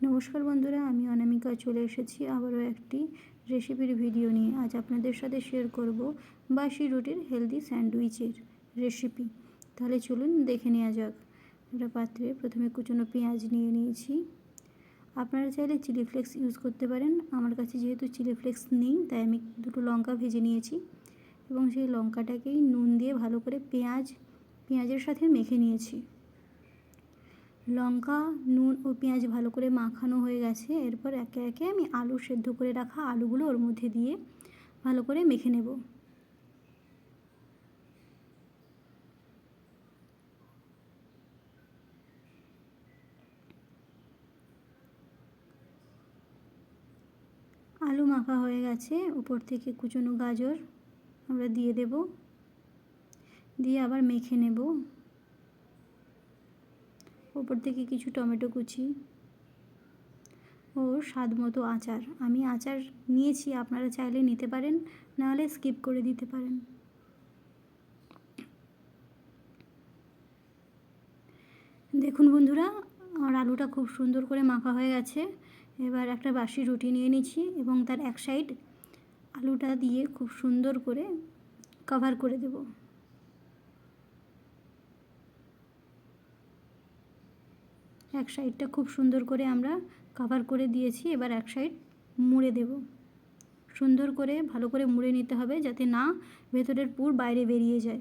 নমস্কার বন্ধুরা, আমি অনামিকা চলে এসেছি আবারও একটি রেসিপির ভিডিও নিয়ে। আজ আপনাদের সাথে শেয়ার করব বাসি রুটির হেলদি স্যান্ডউইচের রেসিপি তাহলে চলুন দেখে নেওয়া যাক। একটা পাত্রে প্রথমে কুচনো পেঁয়াজ নিয়ে নিয়েছি। আপনারা চাইলে চিলি ফ্লেক্স ইউজ করতে পারেন। আমার কাছে যেহেতু চিলি ফ্লেক্স নেই, তাই আমি দুটো লঙ্কা ভেজে নিয়েছি এবং সেই লঙ্কাটাকেই নুন দিয়ে ভালো করে পেঁয়াজ, পেঁয়াজের সাথে মেখে নিয়েছি। লঙ্কা, নুন ও পেঁয়াজ ভালো করে মাখানো হয়ে গেছে। এরপর একে একে আমি আলু সেদ্ধ করে রাখা আলুগুলো ওর মধ্যে দিয়ে ভালো করে মেখে নেব। আলু মাখা হয়ে গেছে, উপর থেকে কুচনো গাজর আমরা দিয়ে দেব। দিয়ে আবার মেখে নেব। ওপর থেকে কিছু টমেটো কুচি ও স্বাদ মতো আচার। আমি আচার নিয়েছি, আপনারা চাইলে নিতে পারেন, নাহলে স্কিপ করে দিতে পারেন। দেখুন বন্ধুরা, আমার আলুটা খুব সুন্দর করে মাখা হয়ে গেছে। এবার একটা বাসি রুটি নিয়ে নিচ্ছি এবং তার এক সাইড আলুটা দিয়ে খুব সুন্দর করে কভার করে দেবো। এক সাইডটা খুব সুন্দর করে আমরা কাভার করে দিয়েছি, এবার এক সাইড মুড়ে দেব। সুন্দর করে, ভালো করে মুড়ে নিতে হবে যাতে না ভেতরের পুর বাইরে বেরিয়ে যায়।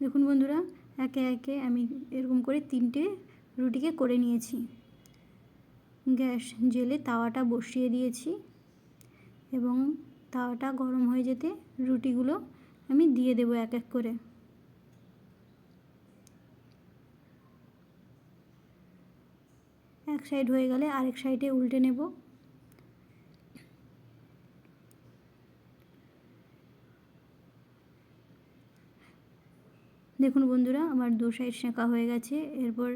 দেখুন বন্ধুরা, একে একে আমি এরকম করে তিনটে রুটিকে করে নিয়েছি। গ্যাস জেলে তাওয়াটা বসিয়ে দিয়েছি এবং তাওয়াটা গরম হয়ে যেতে রুটিগুলো আমি দিয়ে দেবো এক এক করে। এক সাইড হয়ে গেলে আরেক সাইডে উল্টে নেব। দেখুন বন্ধুরা, আমার দু সাইড সেঁকা হয়ে গেছে। এরপর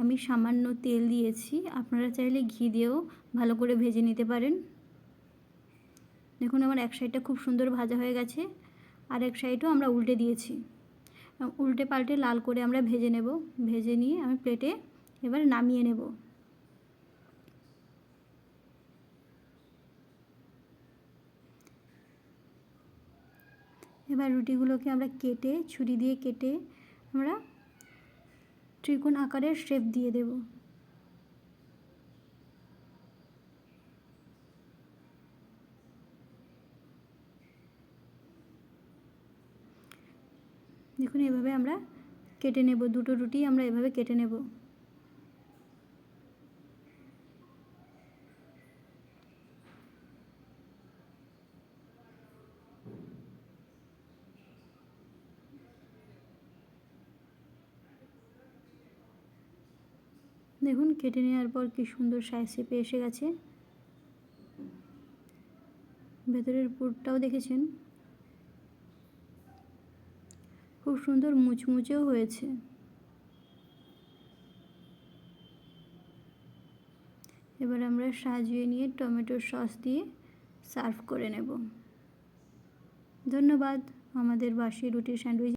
আমি সামান্য তেল দিয়েছি। আপনারা চাইলে ঘি দিয়েও ভালো করে ভেজে নিতে পারেন। দেখুন আমার এক সাইডটা খুব সুন্দর ভাজা হয়ে গেছে। আর এক সাইডও আমরা উল্টে দিয়েছি। উল্টে পাল্টে লাল করে আমরা ভেজে নেব। ভেজে নিয়ে আমি প্লেটে এবার নামিয়ে নেব। এবার রুটিগুলোকে আমরা কেটে, ছুরি দিয়ে কেটে আমরা ত্রিকোণ আকারের শেপ দিয়ে দেব। দেখুন, এভাবে আমরা কেটে নেব। দুটো রুটি আমরা এভাবে কেটে নেব। দেখুন, কেটে নেওয়ার পর কি সুন্দর সাইজ শেপে এসে গেছে। ভেতরের পুরটাও দেখেছেন। খুব সুন্দর মুচমুচেও হয়েছে। এবার আমরা সাজিয়ে নিয়ে টমেটোর সস দিয়ে সার্ভ করে নেব। ধন্যবাদ, আমাদের বাসি রুটি স্যান্ডউইচ।